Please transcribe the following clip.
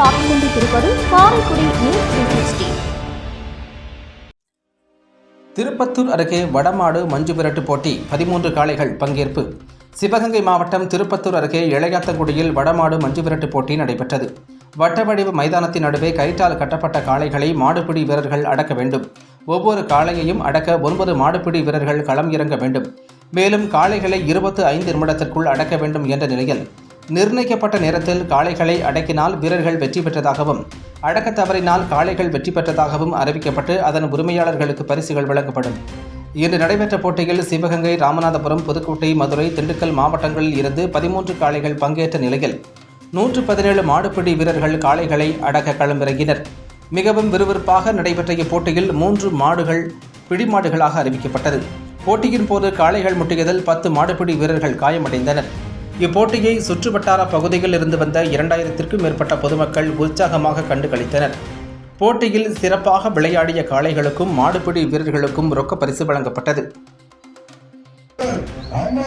கொண்டிருப்பது Karaikudi news three Tirupattur அருகே வடமாடு மஞ்சு விரட்டு போட்டி பதிமூன்று காளைகள் பங்கேற்பு. சிவகங்கை மாவட்டம் திருப்பத்தூர் அருகே இளையாத்தங்குடியில் வடமாடு மஞ்சு விரட்டு போட்டி நடைபெற்றது. வட்ட வடிவு மைதானத்தின் நடுவே கயிற்றால் கட்டப்பட்ட காளைகளை மாடுபிடி வீரர்கள் அடக்க வேண்டும். ஒவ்வொரு காளையையும் அடக்க ஒன்பது மாடுபிடி வீரர்கள் களம் இறங்க வேண்டும். மேலும் காளைகளை இருபத்து ஐந்து நிமிடத்திற்குள் அடக்க வேண்டும் என்ற நிலையில் நிர்ணயிக்கப்பட்ட நேரத்தில் காளைகளை அடக்கினால் வீரர்கள் வெற்றி பெற்றதாகவும் அடக்க தவறினால் காளைகள் வெற்றி பெற்றதாகவும் அறிவிக்கப்பட்டு அதன் உரிமையாளர்களுக்கு பரிசுகள் வழங்கப்படும். இன்று நடைபெற்ற போட்டியில் சிவகங்கை ராமநாதபுரம் புதுக்கோட்டை மதுரை திண்டுக்கல் மாவட்டங்களில் இருந்து பதிமூன்று காளைகள் பங்கேற்ற நிலையில் நூற்று பதினேழு மாடுபிடி வீரர்கள் காளைகளை அடக்க களமிறங்கினர். மிகவும் விறுவிறுப்பாக நடைபெற்ற இப்போட்டியில் மூன்று மாடுகள் பிடிமாடுகளாக அறிவிக்கப்பட்டது. போட்டியின் போது காளைகள் முட்டியதில் பத்து மாடுபிடி வீரர்கள் காயமடைந்தனர். இப்போட்டியை சுற்றுவட்டார பகுதியில் இருந்து வந்த இரண்டாயிரத்திற்கும் மேற்பட்ட பொதுமக்கள் உற்சாகமாக கண்டு கழித்தனர் போட்டியில் சிறப்பாக விளையாடிய காளைகளுக்கும் மாடுபிடி வீரர்களுக்கும் ரொக்க பரிசு வழங்கப்பட்டது. அம்மா